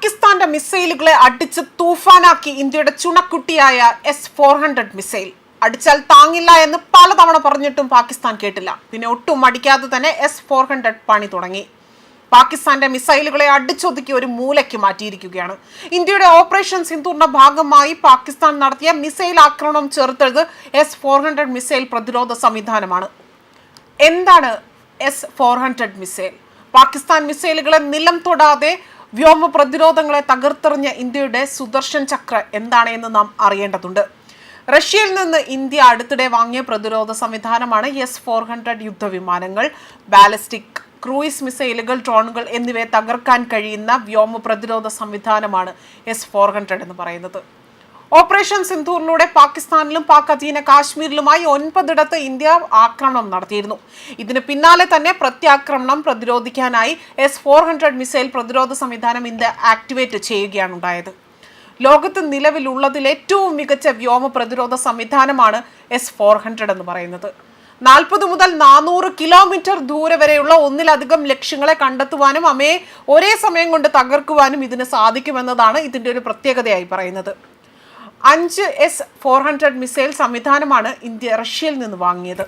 പാകിസ്ഥാന്റെ മിസൈലുകളെ അടിച്ച് തൂഫാനാക്കി ഇന്ത്യയുടെ ചുണക്കുട്ടിയായ എസ് ഫോർ ഹൺഡ്രഡ് മിസൈൽ. അടിച്ചാൽ താങ്ങില്ല എന്ന് പലതവണ പറഞ്ഞിട്ടും പാകിസ്ഥാൻ കേട്ടില്ല. പിന്നെ ഒട്ടും അടിക്കാതെ തന്നെ എസ് ഫോർ ഹൺഡ്രഡ് പണി തുടങ്ങി. പാകിസ്ഥാന്റെ മിസൈലുകളെ അടിച്ചൊതുക്കി ഒരു മൂലയ്ക്ക് മാറ്റിയിരിക്കുകയാണ്. ഇന്ത്യയുടെ ഓപ്പറേഷൻ സിന്ധൂറിന്റെ ഭാഗമായി പാകിസ്ഥാൻ നടത്തിയ മിസൈൽ ആക്രമണം ചെറുത്തത് എസ് ഫോർ ഹൺഡ്രഡ് മിസൈൽ പ്രതിരോധ സംവിധാനമാണ്. എന്താണ് S four hundred missile? Pakistan മിസൈലുകളെ നിലം തൊടാതെ വ്യോമ പ്രതിരോധങ്ങളെ തകർത്തെറിഞ്ഞ ഇന്ത്യയുടെ സുദർശൻ ചക്ര എന്താണ് എന്ന് നാം അറിയേണ്ടതുണ്ട്. റഷ്യയിൽ നിന്ന് ഇന്ത്യ അടുത്തിടെ വാങ്ങിയ പ്രതിരോധ സംവിധാനമാണ് എസ് ഫോർ ഹൺഡ്രഡ് യുദ്ധവിമാനങ്ങൾ ബാലിസ്റ്റിക് ക്രൂയിസ് മിസൈലുകൾ ഡ്രോണുകൾ എന്നിവയെ തകർക്കാൻ കഴിയുന്ന വ്യോമ പ്രതിരോധ സംവിധാനമാണ് എസ് ഫോർ ഹൺഡ്രഡ് എന്ന് പറയുന്നത്. ഓപ്പറേഷൻ സിന്ധൂറിലൂടെ പാകിസ്ഥാനിലും പാക് അധീന കാശ്മീരിലുമായി ഒൻപതിടത്ത് ഇന്ത്യ ആക്രമണം നടത്തിയിരുന്നു. ഇതിന് പിന്നാലെ തന്നെ പ്രത്യാക്രമണം പ്രതിരോധിക്കാനായി എസ് ഫോർ ഹൺഡ്രഡ് മിസൈൽ പ്രതിരോധ സംവിധാനം ഇന്ത്യ ആക്ടിവേറ്റ് ചെയ്യുകയാണ് ഉണ്ടായത് ലോകത്ത് നിലവിലുള്ളതിൽ ഏറ്റവും മികച്ച വ്യോമ പ്രതിരോധ സംവിധാനമാണ് എസ് ഫോർ ഹൺഡ്രഡ് എന്ന് പറയുന്നത്. നാൽപ്പത് മുതൽ നാനൂറ് കിലോമീറ്റർ ദൂരെ വരെയുള്ള ഒന്നിലധികം ലക്ഷ്യങ്ങളെ കണ്ടെത്തുവാനും അവയെ ഒരേ സമയം കൊണ്ട് തകർക്കുവാനും ഇതിന് സാധിക്കുമെന്നതാണ് ഇതിന്റെ ഒരു പ്രത്യേകതയായി പറയുന്നത്. അഞ്ച് എസ് ഫോർ ഹൺഡ്രഡ് മിസൈൽ സംവിധാനമാണ് ഇന്ത്യ റഷ്യയിൽ നിന്ന് വാങ്ങിയത്.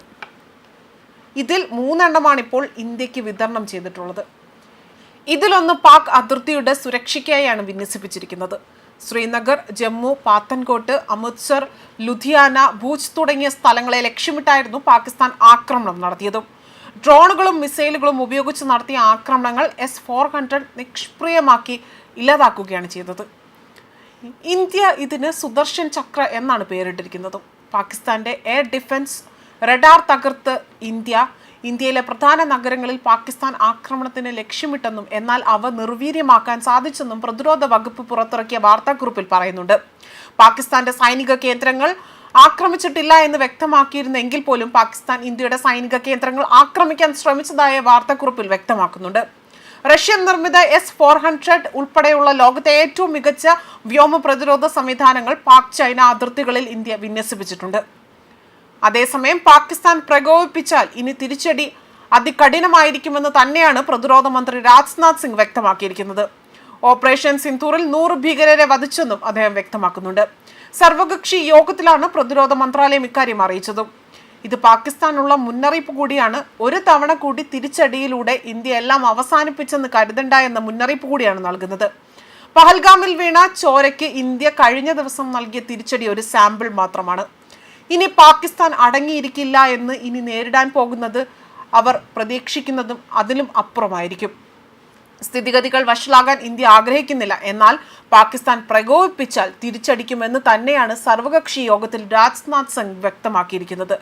ഇതിൽ മൂന്നെണ്ണമാണ് ഇപ്പോൾ ഇന്ത്യയ്ക്ക് വിതരണം ചെയ്തിട്ടുള്ളത്. ഇതിലൊന്ന് പാക് അതിർത്തിയുടെ സുരക്ഷയ്ക്കായാണ് വിന്യസിപ്പിച്ചിരിക്കുന്നത്. ശ്രീനഗർ ജമ്മു പാത്തൻകോട്ട് അമൃത്സർ ലുധിയാന ഭൂജ് തുടങ്ങിയ സ്ഥലങ്ങളെ ലക്ഷ്യമിട്ടായിരുന്നു പാകിസ്ഥാൻ ആക്രമണം നടത്തിയതും. ഡ്രോണുകളും മിസൈലുകളും ഉപയോഗിച്ച് നടത്തിയ ആക്രമണങ്ങൾ എസ് ഫോർ ഹൺഡ്രഡ് നിഷ്പ്രിയമാക്കി ഇല്ലാതാക്കുകയാണ് ചെയ്തത്. ഇന്ത്യ ഇതിന് സുദർശൻ ചക്ര എന്നാണ് പേരിട്ടിരിക്കുന്നത്. പാകിസ്ഥാന്റെ എയർ ഡിഫൻസ് റഡാർ തകർത്ത് ഇന്ത്യ. ഇന്ത്യയിലെ പ്രധാന നഗരങ്ങളിൽ പാകിസ്ഥാൻ ആക്രമണത്തിന് ലക്ഷ്യമിട്ടെന്നും എന്നാൽ അവ നിർവീര്യമാക്കാൻ സാധിച്ചെന്നും പ്രതിരോധ വകുപ്പ് പുറത്തിറക്കിയ വാർത്താക്കുറിപ്പിൽ പറയുന്നുണ്ട്. പാകിസ്ഥാന്റെ സൈനിക കേന്ദ്രങ്ങൾ ആക്രമിച്ചിട്ടില്ല എന്ന് വ്യക്തമാക്കിയിരുന്നെങ്കിൽ പോലും പാകിസ്ഥാൻ ഇന്ത്യയുടെ സൈനിക കേന്ദ്രങ്ങൾ ആക്രമിക്കാൻ ശ്രമിച്ചതായ വാർത്താക്കുറിപ്പിൽ വ്യക്തമാക്കുന്നുണ്ട്. റഷ്യൻ നിർമ്മിത എസ് ഫോർ ഹൺഡ്രഡ് ഉൾപ്പെടെയുള്ള ലോകത്തെ ഏറ്റവും മികച്ച വ്യോമ പ്രതിരോധ സംവിധാനങ്ങൾ പാക് ചൈന അതിർത്തികളിൽ ഇന്ത്യ വിന്യസിപ്പിച്ചിട്ടുണ്ട്. അതേസമയം പാകിസ്ഥാൻ പ്രകോപിപ്പിച്ചാൽ ഇനി തിരിച്ചടി അതികഠിനമായിരിക്കുമെന്ന് തന്നെയാണ് പ്രതിരോധ മന്ത്രി രാജ്നാഥ് സിംഗ് വ്യക്തമാക്കിയിരിക്കുന്നത്. ഓപ്പറേഷൻ സിന്ധൂറിൽ നൂറ് ഭീകരരെ വധിച്ചെന്നും അദ്ദേഹം വ്യക്തമാക്കുന്നുണ്ട്. സർവകക്ഷി യോഗത്തിലാണ് പ്രതിരോധ മന്ത്രാലയം ഇക്കാര്യം അറിയിച്ചതും. ഇത് പാകിസ്ഥാനുള്ള മുന്നറിയിപ്പ് കൂടിയാണ്. ഒരു തവണ കൂടി തിരിച്ചടിയിലൂടെ ഇന്ത്യ എല്ലാം അവസാനിപ്പിച്ചെന്ന് കരുതണ്ട എന്ന മുന്നറിയിപ്പ് കൂടിയാണ് നൽകുന്നത്. പഹൽഗാമിൽ വീണ ചോരയ്ക്ക് ഇന്ത്യ കഴിഞ്ഞ ദിവസം നൽകിയ തിരിച്ചടി ഒരു സാമ്പിൾ മാത്രമാണ്. ഇനി പാകിസ്ഥാൻ അടങ്ങിയിരിക്കില്ല എന്ന് ഇനി നേരിടാൻ പോകുന്നത് അവർ പ്രതീക്ഷിക്കുന്നതും അതിലും അപ്പുറമായിരിക്കും. സ്ഥിതിഗതികൾ വഷളാകാൻ ഇന്ത്യ ആഗ്രഹിക്കുന്നില്ല. എന്നാൽ പാകിസ്ഥാൻ പ്രകോപിപ്പിച്ചാൽ തിരിച്ചടിക്കുമെന്ന് തന്നെയാണ് സർവകക്ഷി യോഗത്തിൽ രാജ്നാഥ് സിംഗ് വ്യക്തമാക്കിയിരിക്കുന്നത്.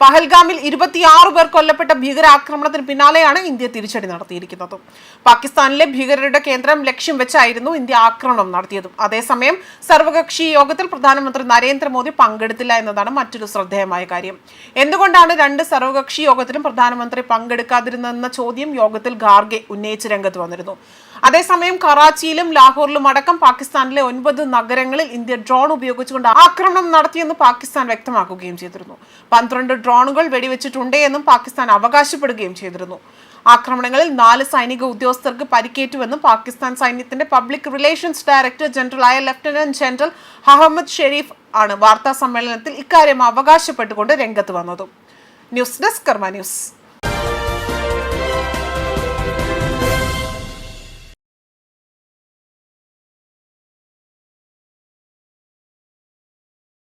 പഹൽഗാമിൽ ഇരുപത്തിയാറ് പേർ കൊല്ലപ്പെട്ട ഭീകരാക്രമണത്തിന് പിന്നാലെയാണ് ഇന്ത്യ തിരിച്ചടി നടത്തിയിരിക്കുന്നത്. പാകിസ്ഥാനിലെ ഭീകരരുടെ കേന്ദ്രം ലക്ഷ്യം വെച്ചായിരുന്നു ഇന്ത്യ ആക്രമണം നടത്തിയതും. അതേസമയം സർവകക്ഷി യോഗത്തിൽ പ്രധാനമന്ത്രി നരേന്ദ്രമോദി പങ്കെടുത്തില്ല എന്നതാണ് മറ്റൊരു ശ്രദ്ധേയമായ കാര്യം. എന്തുകൊണ്ടാണ് രണ്ട് സർവകക്ഷി യോഗത്തിലും പ്രധാനമന്ത്രി പങ്കെടുക്കാതിരുന്നെന്ന ചോദ്യം യോഗത്തിൽ ഗാർഗെ ഉന്നയിച്ച് രംഗത്ത് വന്നിരുന്നു അതേസമയം കറാച്ചിയിലും ലാഹോറിലും അടക്കം പാകിസ്ഥാനിലെ ഒൻപത് നഗരങ്ങളിൽ ഇന്ത്യ ഡ്രോൺ ഉപയോഗിച്ചുകൊണ്ട് ആക്രമണം നടത്തിയെന്ന് പാകിസ്ഥാൻ വ്യക്തമാക്കുകയും ചെയ്തിരുന്നു. പന്ത്രണ്ട് ഡ്രോണുകൾ വെടിവെച്ചിട്ടുണ്ടേ എന്നും പാകിസ്ഥാൻ അവകാശപ്പെടുകയും ചെയ്തിരുന്നു. ആക്രമണങ്ങളിൽ നാല് സൈനിക ഉദ്യോഗസ്ഥർക്ക് പരിക്കേറ്റുവെന്നും പാകിസ്ഥാൻ സൈന്യത്തിന്റെ പബ്ലിക് റിലേഷൻസ് ഡയറക്ടർ ജനറൽ ജനറലായ ലഫ്റ്റനന്റ് ജനറൽ അഹമ്മദ് ഷെരീഫ് ആണ് വാർത്താ സമ്മേളനത്തിൽ ഇക്കാര്യം അവകാശപ്പെട്ടുകൊണ്ട് രംഗത്ത് വന്നത്. News desk Karma news.